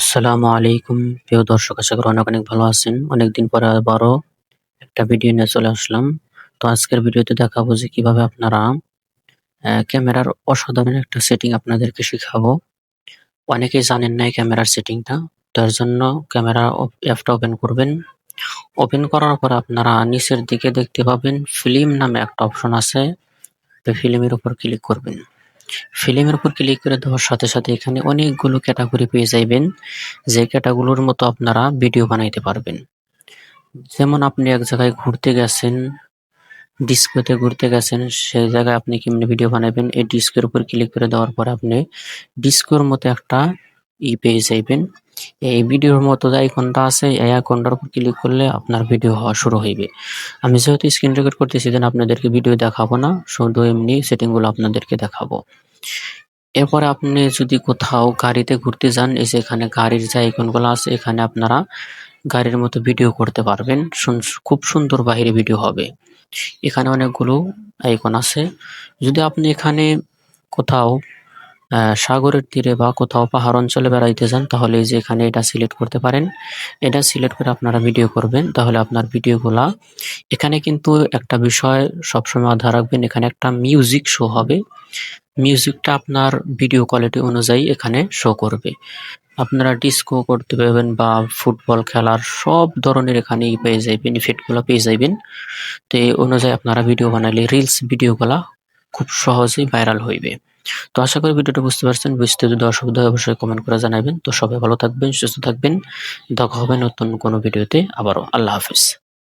আসসালামু আলাইকুম। প্রিয় দর্শক, আশা করি অনেক অনেক ভালো আছেন। অনেকদিন পরে আবারও একটা ভিডিও নিয়ে চলে আসলাম। তো আজকের ভিডিওতে দেখাবো যে কীভাবে আপনারা ক্যামেরার অসাধারণ একটা সেটিং আপনাদেরকে শেখাবো। অনেকেই জানেন না ক্যামেরার সেটিংটা তার জন্য ক্যামেরা অ্যাপটা ওপেন করবেন। ওপেন করার পর আপনারা নিচের দিকে দেখতে পাবেন ফিল্ম নামে একটা অপশন আছে। ফিল্মের উপর ক্লিক করবেন। ফিল্মের উপর ক্লিক করে দেওয়ার সাথে সাথে এখানে অনেকগুলো ক্যাটাগরি পেয়ে যাইবেন। যে ক্যাটাগরির মতো আপনারা ভিডিও বানাইতে পারবেন। যেমন আপনি এক জায়গায় ঘুরতে গেছেন ডিস্কোতে ঘুরতে গেছেন, সেই জায়গায় আপনি কেমনি ভিডিও বানাবেন এই ডিস্কের উপর ক্লিক করে দেওয়ার পর আপনি ডিস্কোর মতো একটা ই পেয়ে যাইবেন এই ভিডিওর মতো যে আইকনটা আছে, এই আইকনটার উপর ক্লিক করলে আপনার ভিডিও হওয়া শুরু হইবে। আমি যেহেতু স্ক্রিন রেকর্ড করতেছি দেন আপনাদেরকে ভিডিও দেখাবো না। শুধু এমনি সেটিংগুলো আপনাদেরকে দেখাবো। এরপরে আপনি যদি কোথাও গাড়িতে ঘুরতে যান, এই যে এখানে গাড়ির যে আইকনগুলো আছে, এখানে আপনারা গাড়ির মতো ভিডিও করতে পারবেন। খুব সুন্দর বাইরে ভিডিও হবে। এখানে অনেকগুলো আইকন আছে। যদি আপনি এখানে কোথাও আহ, সাগরের তীরে বা কোথাও পাহাড় অঞ্চলে বেড়াইতে যান তাহলে এই যে এখানে এটা সিলেক্ট করতে পারেন। এটা সিলেক্ট করে আপনারা ভিডিও করবেন। তাহলে আপনার ভিডিওগুলা এখানে কিন্তু একটা বিষয় সবসময় মাথায় রাখবেন এখানে একটা মিউজিক শো হবে। মিউজিকটা আপনার ভিডিও কোয়ালিটি অনুযায়ী এখানে শো করবে। আপনারা ডিস্কো করতে পারবেন বা ফুটবল খেলার সব ধরনের এখানে পেয়ে যাবেন ইফেক্টগুলো পেয়ে যাবেন তো এই অনুযায়ী আপনারা ভিডিও বানালে রিলস ভিডিওগুলা খুব সহজেই ভাইরাল হইবে। তো আশা করি ভিডিওটা বুঝতে পারছেন। বুঝতে যদি অসুবিধা হয়, অবশ্যই কমেন্ট করে জানাবেন। তো সবাই ভালো থাকবেন, সুস্থ থাকবেন। দেখা হবে নতুন কোনো ভিডিওতে আবারও। আল্লাহ হাফিজ।